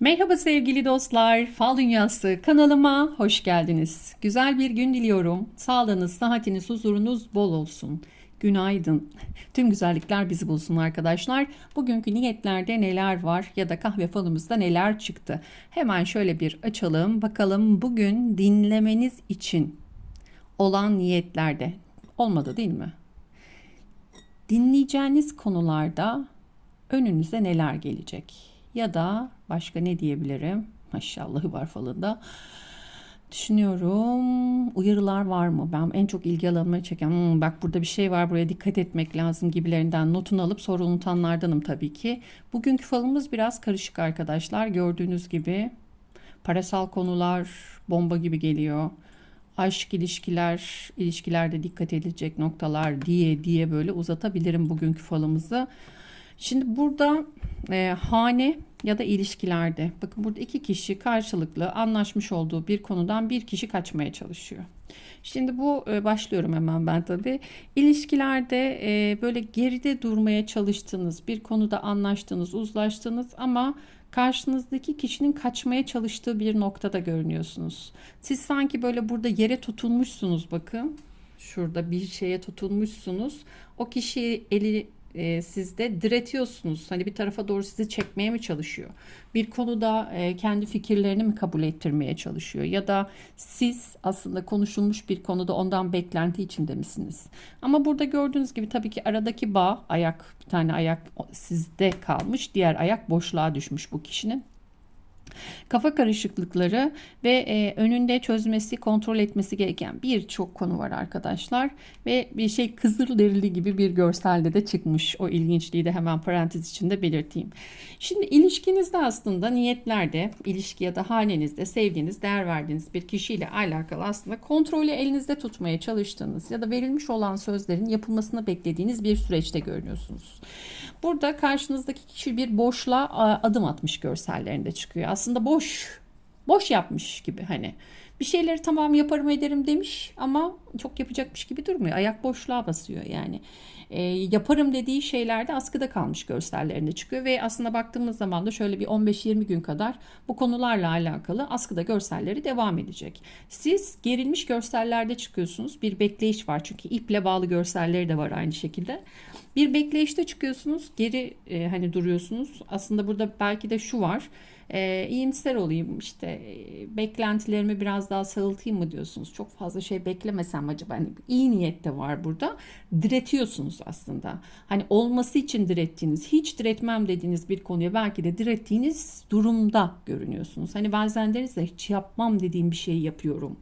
Merhaba sevgili dostlar, Fal Dünyası kanalıma hoş geldiniz. Güzel bir gün diliyorum. Sağlığınız, sıhhatiniz, huzurunuz bol olsun. Günaydın. Tüm güzellikler bizi bulsun arkadaşlar. Bugünkü niyetlerde neler var ya da kahve falımızda neler çıktı? Hemen şöyle bir açalım. Bakalım bugün dinlemeniz için olan niyetlerde olmadı değil mi? Dinleyeceğiniz konularda önünüze neler gelecek? Ya da başka ne diyebilirim? Maşallahı var falında. Düşünüyorum uyarılar var mı? Ben en çok ilgi alanıma çeken "Hmm, bak burada bir şey var buraya dikkat etmek lazım gibilerinden notunu alıp sonra unutanlardanım tabii ki. Bugünkü falımız biraz karışık arkadaşlar. Gördüğünüz gibi parasal konular bomba gibi geliyor. Aşk ilişkiler, ilişkilerde dikkat edilecek noktalar diye diye böyle uzatabilirim bugünkü falımızı. Şimdi burada e, hane ya da ilişkilerde bakın burada iki kişi karşılıklı anlaşmış olduğu bir konudan bir kişi kaçmaya çalışıyor. Şimdi bu e, başlıyorum hemen ben tabii. İlişkilerde e, böyle geride durmaya çalıştığınız bir konuda anlaştınız, uzlaştınız ama karşınızdaki kişinin kaçmaya çalıştığı bir noktada görünüyorsunuz. Siz sanki böyle burada yere tutulmuşsunuz bakın. Şurada bir şeye tutulmuşsunuz. O kişi eli e, siz de diretiyorsunuz. Hani bir tarafa doğru sizi çekmeye mi çalışıyor? Bir konuda e, kendi fikirlerini mi kabul ettirmeye çalışıyor? Ya da siz aslında konuşulmuş bir konuda ondan beklenti içinde misiniz? Ama burada gördüğünüz gibi tabii ki aradaki bağ ayak bir tane ayak sizde kalmış. Diğer ayak boşluğa düşmüş bu kişinin kafa karışıklıkları ve e, önünde çözmesi, kontrol etmesi gereken birçok konu var arkadaşlar. Ve bir şey Kızılderili gibi bir görselde de çıkmış. O ilginçliği de hemen parantez içinde belirteyim. Şimdi ilişkinizde aslında niyetlerde, ilişki ya da hanenizde sevdiğiniz, değer verdiğiniz bir kişiyle alakalı aslında kontrolü elinizde tutmaya çalıştığınız ya da verilmiş olan sözlerin yapılmasını beklediğiniz bir süreçte görünüyorsunuz. Burada karşınızdaki kişi bir boşluğa adım atmış görsellerinde çıkıyor. Aslında boş, boş yapmış gibi hani. Bir şeyleri tamam yaparım ederim demiş ama çok yapacakmış gibi durmuyor. Ayak boşluğa basıyor yani. E, yaparım dediği şeylerde askıda kalmış görsellerinde çıkıyor ve aslında baktığımız zaman da şöyle bir 15-20 gün kadar bu konularla alakalı askıda görselleri devam edecek. Siz gerilmiş görsellerde çıkıyorsunuz. Bir bekleyiş var çünkü iple bağlı görselleri de var aynı şekilde. Bir bekleyişte çıkıyorsunuz, geri e, hani duruyorsunuz. Aslında burada belki de şu var e, iyimser olayım işte e, beklentilerimi biraz daha sağıltayım mı diyorsunuz. Çok fazla şey beklemesem acaba hani iyi niyet de var burada. Diretiyorsunuz aslında. Hani olması için direttiğiniz, hiç diretmem dediğiniz bir konuya belki de direttiğiniz durumda görünüyorsunuz. Hani bazen deriz ya hiç yapmam dediğim bir şeyi yapıyorum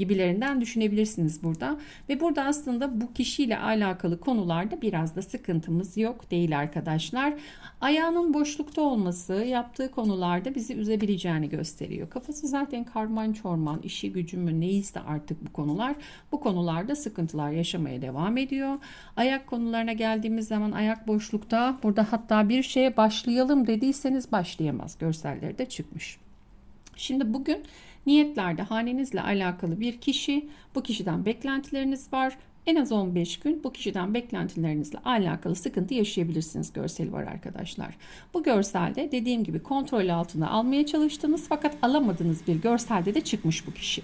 gibilerinden düşünebilirsiniz burada. Ve burada aslında bu kişiyle alakalı konularda biraz da sıkıntımız yok değil arkadaşlar. Ayağının boşlukta olması yaptığı konularda bizi üzebileceğini gösteriyor. Kafası zaten karman çorman, işi gücü mü neyse artık bu konular. Bu konularda sıkıntılar yaşamaya devam ediyor. Ayak konularına geldiğimiz zaman ayak boşlukta burada hatta bir şeye başlayalım dediyseniz başlayamaz. Görselleri de çıkmış. Şimdi bugün Niyetlerde hanenizle alakalı bir kişi, bu kişiden beklentileriniz var. En az 15 gün bu kişiden beklentilerinizle alakalı sıkıntı yaşayabilirsiniz görseli var arkadaşlar. Bu görselde dediğim gibi kontrol altına almaya çalıştığınız fakat alamadığınız bir görselde de çıkmış bu kişi.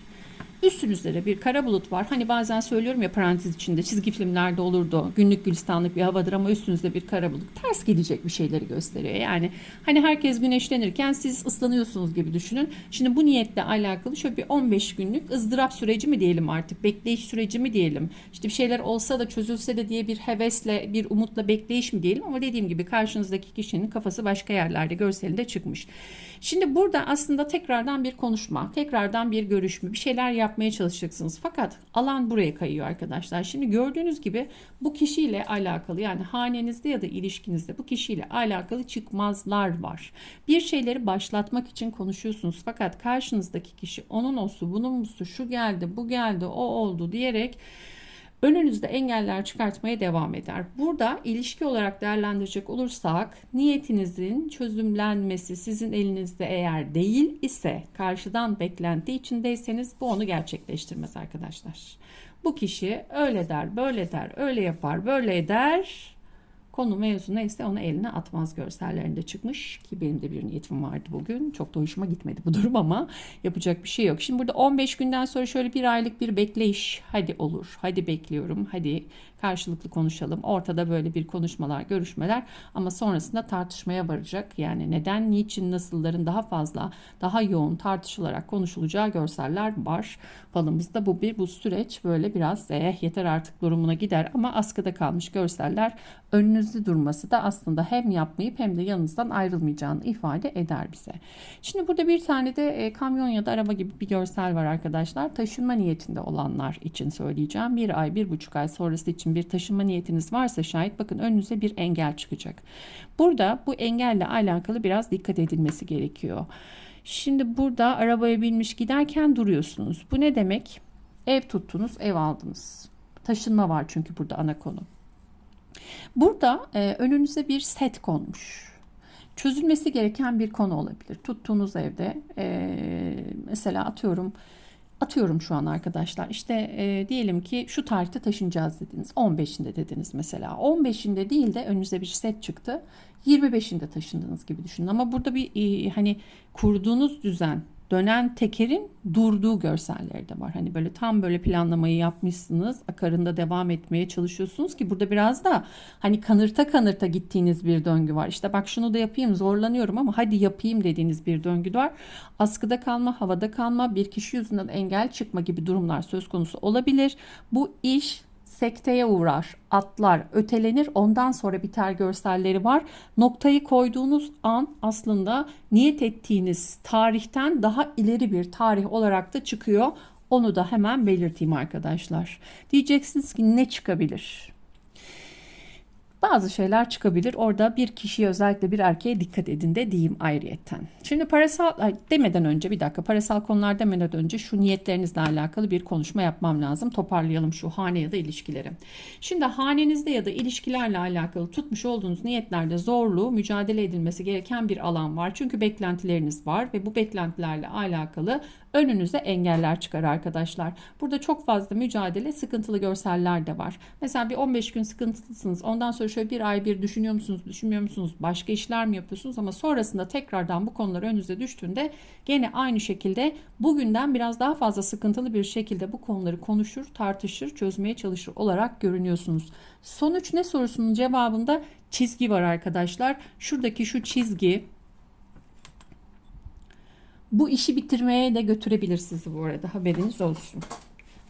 Üstünüzde de bir kara bulut var. Hani bazen söylüyorum ya parantez içinde çizgi filmlerde olurdu. Günlük gülistanlık bir havadır ama üstünüzde bir kara bulut. Ters gelecek bir şeyleri gösteriyor. Yani hani herkes güneşlenirken siz ıslanıyorsunuz gibi düşünün. Şimdi bu niyetle alakalı şöyle bir 15 günlük ızdırap süreci mi diyelim artık? Bekleyiş süreci mi diyelim? İşte bir şeyler olsa da çözülse de diye bir hevesle, bir umutla bekleyiş mi diyelim? Ama dediğim gibi karşınızdaki kişinin kafası başka yerlerde görselinde çıkmış. Şimdi burada aslında tekrardan bir konuşma, tekrardan bir görüşme, bir şeyler yapmaya çalışacaksınız. Fakat alan buraya kayıyor arkadaşlar. Şimdi gördüğünüz gibi bu kişiyle alakalı yani hanenizde ya da ilişkinizde bu kişiyle alakalı çıkmazlar var. Bir şeyleri başlatmak için konuşuyorsunuz fakat karşınızdaki kişi onun olsu, bunun musu, şu geldi, bu geldi, o oldu diyerek önünüzde engeller çıkartmaya devam eder. Burada ilişki olarak değerlendirecek olursak niyetinizin çözümlenmesi sizin elinizde eğer değil ise karşıdan beklenti içindeyseniz bu onu gerçekleştirmez arkadaşlar. Bu kişi öyle der, böyle der, öyle yapar, böyle eder Konu mevzu neyse onu eline atmaz görsellerinde çıkmış ki benim de bir niyetim vardı bugün. Çok da hoşuma gitmedi bu durum ama yapacak bir şey yok. Şimdi burada 15 günden sonra şöyle bir aylık bir bekleyiş. Hadi olur, hadi bekliyorum, hadi karşılıklı konuşalım. Ortada böyle bir konuşmalar, görüşmeler ama sonrasında tartışmaya varacak. Yani neden, niçin, nasılların daha fazla, daha yoğun tartışılarak konuşulacağı görseller var. Falımızda bu bir bu süreç böyle biraz eh yeter artık durumuna gider ama askıda kalmış görseller önünüzde durması da aslında hem yapmayıp hem de yanınızdan ayrılmayacağını ifade eder bize. Şimdi burada bir tane de e, kamyon ya da araba gibi bir görsel var arkadaşlar. Taşınma niyetinde olanlar için söyleyeceğim. Bir ay, bir buçuk ay sonrası için bir taşınma niyetiniz varsa şayet bakın önünüze bir engel çıkacak. Burada bu engelle alakalı biraz dikkat edilmesi gerekiyor. Şimdi burada arabaya binmiş giderken duruyorsunuz. Bu ne demek? Ev tuttunuz, ev aldınız. Taşınma var çünkü burada ana konu. Burada e, önünüze bir set konmuş. Çözülmesi gereken bir konu olabilir. Tuttuğunuz evde e, mesela atıyorum atıyorum şu an arkadaşlar. İşte e, diyelim ki şu tarihte taşınacağız dediniz. 15'inde dediniz mesela. 15'inde değil de önünüze bir set çıktı. 25'inde taşındınız gibi düşünün. Ama burada bir e, hani kurduğunuz düzen dönen tekerin durduğu görseller de var. Hani böyle tam böyle planlamayı yapmışsınız. Akarında devam etmeye çalışıyorsunuz ki burada biraz da hani kanırta kanırta gittiğiniz bir döngü var. İşte bak şunu da yapayım zorlanıyorum ama hadi yapayım dediğiniz bir döngü var. Askıda kalma, havada kalma, bir kişi yüzünden engel çıkma gibi durumlar söz konusu olabilir. Bu iş sekteye uğrar, atlar, ötelenir, ondan sonra biter görselleri var. Noktayı koyduğunuz an aslında niyet ettiğiniz tarihten daha ileri bir tarih olarak da çıkıyor. Onu da hemen belirteyim arkadaşlar. Diyeceksiniz ki ne çıkabilir? Bazı şeyler çıkabilir. Orada bir kişiye özellikle bir erkeğe dikkat edin de diyeyim ayrıyetten. Şimdi parasal demeden önce bir dakika parasal konular demeden önce şu niyetlerinizle alakalı bir konuşma yapmam lazım. Toparlayalım şu hane ya da ilişkileri. Şimdi hanenizde ya da ilişkilerle alakalı tutmuş olduğunuz niyetlerde zorlu, mücadele edilmesi gereken bir alan var. Çünkü beklentileriniz var ve bu beklentilerle alakalı önünüze engeller çıkar arkadaşlar. Burada çok fazla mücadele, sıkıntılı görseller de var. Mesela bir 15 gün sıkıntılısınız. Ondan sonra şöyle bir ay bir düşünüyor musunuz, düşünmüyor musunuz? Başka işler mi yapıyorsunuz? Ama sonrasında tekrardan bu konular önünüze düştüğünde gene aynı şekilde bugünden biraz daha fazla sıkıntılı bir şekilde bu konuları konuşur, tartışır, çözmeye çalışır olarak görünüyorsunuz. Sonuç ne sorusunun cevabında çizgi var arkadaşlar. Şuradaki şu çizgi bu işi bitirmeye de götürebilir sizi bu arada haberiniz olsun.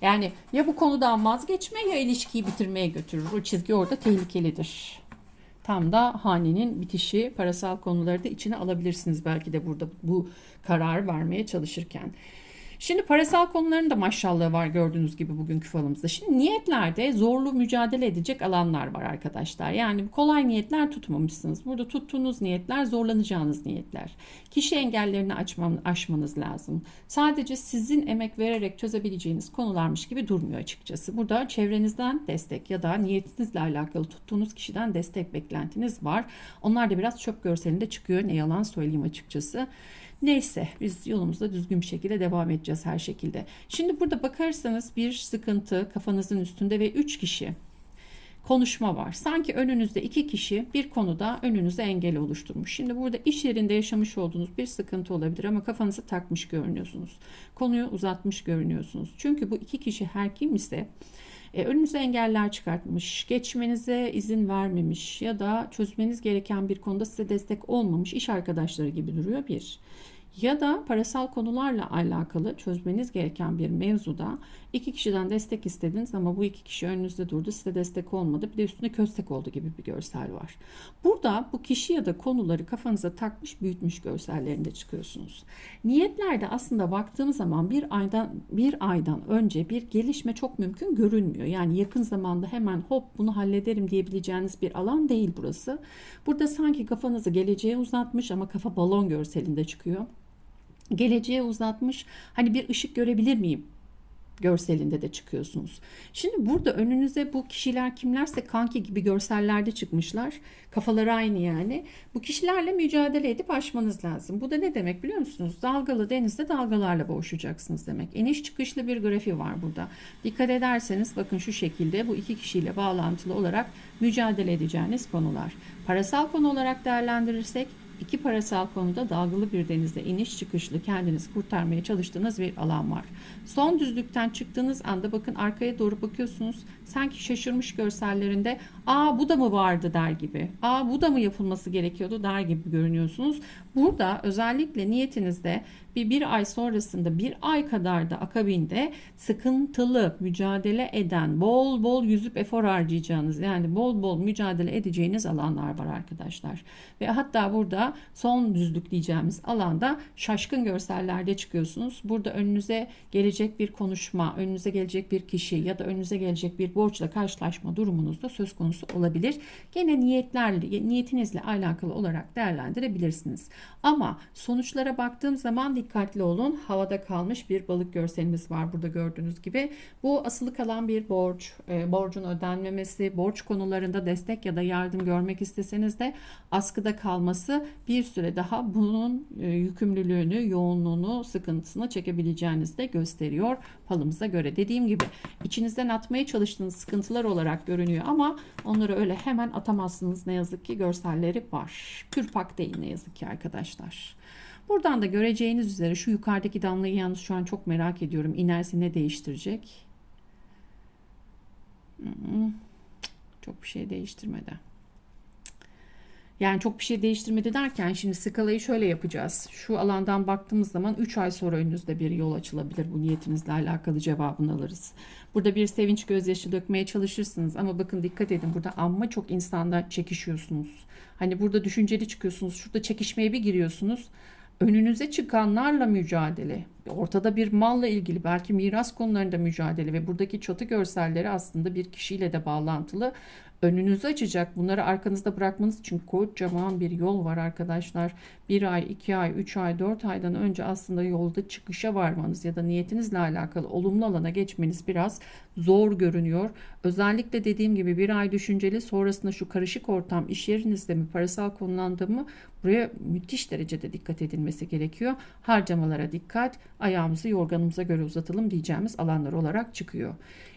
Yani ya bu konudan vazgeçme ya ilişkiyi bitirmeye götürür. O çizgi orada tehlikelidir. Tam da hanenin bitişi, parasal konuları da içine alabilirsiniz belki de burada bu karar vermeye çalışırken. Şimdi parasal konuların da maşallahı var gördüğünüz gibi bugünkü falımızda. Şimdi niyetlerde zorlu mücadele edecek alanlar var arkadaşlar. Yani kolay niyetler tutmamışsınız. Burada tuttuğunuz niyetler zorlanacağınız niyetler. Kişi engellerini açman, aşmanız lazım. Sadece sizin emek vererek çözebileceğiniz konularmış gibi durmuyor açıkçası. Burada çevrenizden destek ya da niyetinizle alakalı tuttuğunuz kişiden destek beklentiniz var. Onlar da biraz çöp görselinde çıkıyor. Ne yalan söyleyeyim açıkçası. Neyse biz yolumuzda düzgün bir şekilde devam edeceğiz her şekilde. Şimdi burada bakarsanız bir sıkıntı kafanızın üstünde ve 3 kişi konuşma var. Sanki önünüzde iki kişi bir konuda önünüze engel oluşturmuş. Şimdi burada iş yerinde yaşamış olduğunuz bir sıkıntı olabilir ama kafanızı takmış görünüyorsunuz. Konuyu uzatmış görünüyorsunuz. Çünkü bu iki kişi her kim ise e, önünüze engeller çıkartmış, geçmenize izin vermemiş ya da çözmeniz gereken bir konuda size destek olmamış iş arkadaşları gibi duruyor bir ya da parasal konularla alakalı çözmeniz gereken bir mevzuda iki kişiden destek istediniz ama bu iki kişi önünüzde durdu size destek olmadı bir de üstüne köstek oldu gibi bir görsel var. Burada bu kişi ya da konuları kafanıza takmış büyütmüş görsellerinde çıkıyorsunuz. Niyetlerde aslında baktığımız zaman bir aydan bir aydan önce bir gelişme çok mümkün görünmüyor. Yani yakın zamanda hemen hop bunu hallederim diyebileceğiniz bir alan değil burası. Burada sanki kafanızı geleceğe uzatmış ama kafa balon görselinde çıkıyor geleceğe uzatmış. Hani bir ışık görebilir miyim? görselinde de çıkıyorsunuz. Şimdi burada önünüze bu kişiler kimlerse kanki gibi görsellerde çıkmışlar. Kafaları aynı yani. Bu kişilerle mücadele edip aşmanız lazım. Bu da ne demek biliyor musunuz? Dalgalı denizde dalgalarla boğuşacaksınız demek. İniş çıkışlı bir grafiği var burada. Dikkat ederseniz bakın şu şekilde bu iki kişiyle bağlantılı olarak mücadele edeceğiniz konular. Parasal konu olarak değerlendirirsek iki parasal konuda dalgalı bir denizde iniş çıkışlı kendinizi kurtarmaya çalıştığınız bir alan var. Son düzlükten çıktığınız anda bakın arkaya doğru bakıyorsunuz. Sanki şaşırmış görsellerinde aa bu da mı vardı der gibi. Aa bu da mı yapılması gerekiyordu der gibi görünüyorsunuz. Burada özellikle niyetinizde bir bir ay sonrasında bir ay kadar da akabinde sıkıntılı mücadele eden bol bol yüzüp efor harcayacağınız yani bol bol mücadele edeceğiniz alanlar var arkadaşlar. Ve hatta burada son düzlük diyeceğimiz alanda şaşkın görsellerde çıkıyorsunuz. Burada önünüze gelecek bir konuşma, önünüze gelecek bir kişi ya da önünüze gelecek bir borçla karşılaşma durumunuzda söz konusu olabilir. Gene niyetlerle, niyetinizle alakalı olarak değerlendirebilirsiniz. Ama sonuçlara baktığım zaman dikkatli olun. Havada kalmış bir balık görselimiz var burada gördüğünüz gibi. Bu asılı kalan bir borç, e, borcun ödenmemesi, borç konularında destek ya da yardım görmek isteseniz de askıda kalması bir süre daha bunun e, yükümlülüğünü, yoğunluğunu, sıkıntısını çekebileceğinizi de gösteriyor falımıza göre. Dediğim gibi içinizden atmaya çalıştığınız sıkıntılar olarak görünüyor ama onları öyle hemen atamazsınız ne yazık ki görselleri var. Pürpak değil ne yazık ki arkadaşlar. Buradan da göreceğiniz üzere şu yukarıdaki damlayı yalnız şu an çok merak ediyorum. İnerse ne değiştirecek? Hmm, Çok bir şey değiştirmedi. Yani çok bir şey değiştirmedi derken şimdi skalayı şöyle yapacağız. Şu alandan baktığımız zaman 3 ay sonra önünüzde bir yol açılabilir. Bu niyetinizle alakalı cevabını alırız. Burada bir sevinç gözyaşı dökmeye çalışırsınız ama bakın dikkat edin burada amma çok insanda çekişiyorsunuz. Hani burada düşünceli çıkıyorsunuz. Şurada çekişmeye bir giriyorsunuz. Önünüze çıkanlarla mücadele. Ortada bir malla ilgili belki miras konularında mücadele ve buradaki çatı görselleri aslında bir kişiyle de bağlantılı önünüzü açacak. Bunları arkanızda bırakmanız için kocaman bir yol var arkadaşlar. Bir ay, iki ay, üç ay, dört aydan önce aslında yolda çıkışa varmanız ya da niyetinizle alakalı olumlu alana geçmeniz biraz zor görünüyor. Özellikle dediğim gibi bir ay düşünceli sonrasında şu karışık ortam iş yerinizde mi parasal konulandı mı buraya müthiş derecede dikkat edilmesi gerekiyor. Harcamalara dikkat ayağımızı yorganımıza göre uzatalım diyeceğimiz alanlar olarak çıkıyor.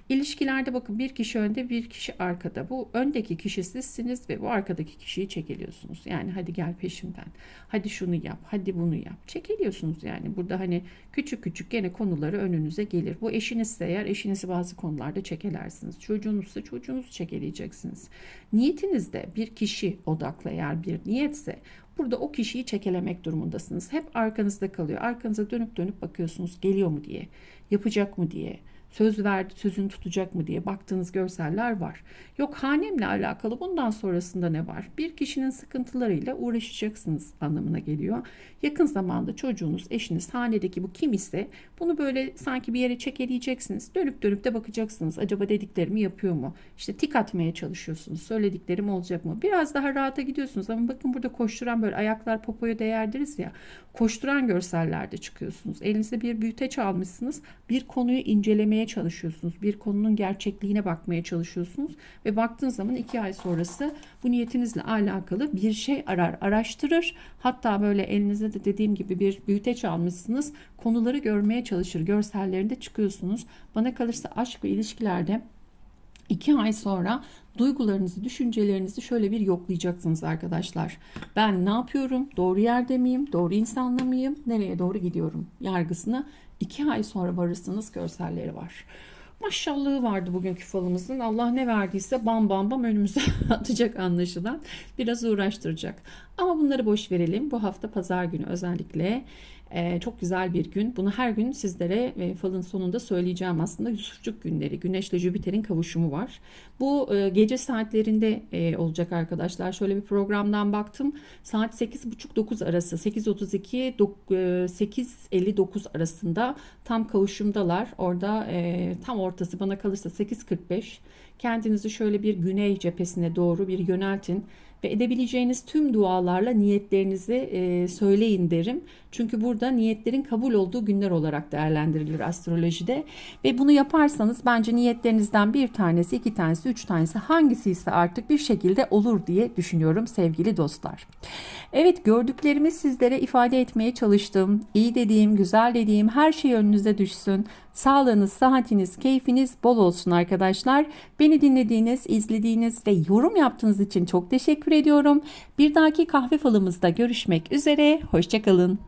İlişkilerde bakın bir kişi önde bir kişi arkada. Bu öndeki kişi sizsiniz ve bu arkadaki kişiyi çekiliyorsunuz. Yani hadi gel peşimden. Hadi şunu yap. Hadi bunu yap. Çekiliyorsunuz yani. Burada hani küçük küçük gene konuları önünüze gelir. Bu eşinizse eğer eşinizi bazı konularda çekelersiniz. Çocuğunuzsa çocuğunuzu çekeleyeceksiniz. Niyetinizde bir kişi odaklı eğer bir niyetse burada o kişiyi çekelemek durumundasınız. Hep arkanızda kalıyor. Arkanıza dönüp dönüp bakıyorsunuz geliyor mu diye. Yapacak mı diye söz verdi sözünü tutacak mı diye baktığınız görseller var. Yok hanemle alakalı bundan sonrasında ne var? Bir kişinin sıkıntılarıyla uğraşacaksınız anlamına geliyor. Yakın zamanda çocuğunuz, eşiniz, hanedeki bu kim ise bunu böyle sanki bir yere çekeleyeceksiniz. Dönüp dönüp de bakacaksınız. Acaba dediklerimi yapıyor mu? İşte tik atmaya çalışıyorsunuz. Söylediklerim olacak mı? Biraz daha rahata gidiyorsunuz ama bakın burada koşturan böyle ayaklar popoya değerdiriz ya. Koşturan görsellerde çıkıyorsunuz. Elinizde bir büyüteç almışsınız. Bir konuyu incelemeye anlamaya çalışıyorsunuz. Bir konunun gerçekliğine bakmaya çalışıyorsunuz ve baktığınız zaman iki ay sonrası bu niyetinizle alakalı bir şey arar, araştırır. Hatta böyle elinizde de dediğim gibi bir büyüteç almışsınız. Konuları görmeye çalışır. Görsellerinde çıkıyorsunuz. Bana kalırsa aşk ve ilişkilerde iki ay sonra duygularınızı, düşüncelerinizi şöyle bir yoklayacaksınız arkadaşlar. Ben ne yapıyorum? Doğru yerde miyim? Doğru insanla mıyım? Nereye doğru gidiyorum? Yargısını 2 ay sonra varırsınız görselleri var. Maşallahı vardı bugünkü falımızın. Allah ne verdiyse bam bam bam önümüze atacak anlaşılan. Biraz uğraştıracak. Ama bunları boş verelim. Bu hafta pazar günü özellikle ee, çok güzel bir gün. Bunu her gün sizlere e, falın sonunda söyleyeceğim aslında. Yusufçuk günleri. Güneşle Jüpiter'in kavuşumu var. Bu e, gece saatlerinde e, olacak arkadaşlar. Şöyle bir programdan baktım. Saat 8.30-9 arası 8.32 8.59 arasında tam kavuşumdalar. Orada tam ortası bana kalırsa 8.45 Kendinizi şöyle bir güney cephesine doğru bir yöneltin ve edebileceğiniz tüm dualarla niyetlerinizi e, söyleyin derim. Çünkü burada niyetlerin kabul olduğu günler olarak değerlendirilir astrolojide. Ve bunu yaparsanız bence niyetlerinizden bir tanesi, iki tanesi, üç tanesi hangisi ise artık bir şekilde olur diye düşünüyorum sevgili dostlar. Evet gördüklerimi sizlere ifade etmeye çalıştım. İyi dediğim, güzel dediğim her şey önünüze düşsün. Sağlığınız, sıhhatiniz, keyfiniz bol olsun arkadaşlar. Beni dinlediğiniz, izlediğiniz ve yorum yaptığınız için çok teşekkür ediyorum. Bir dahaki kahve falımızda görüşmek üzere. Hoşçakalın.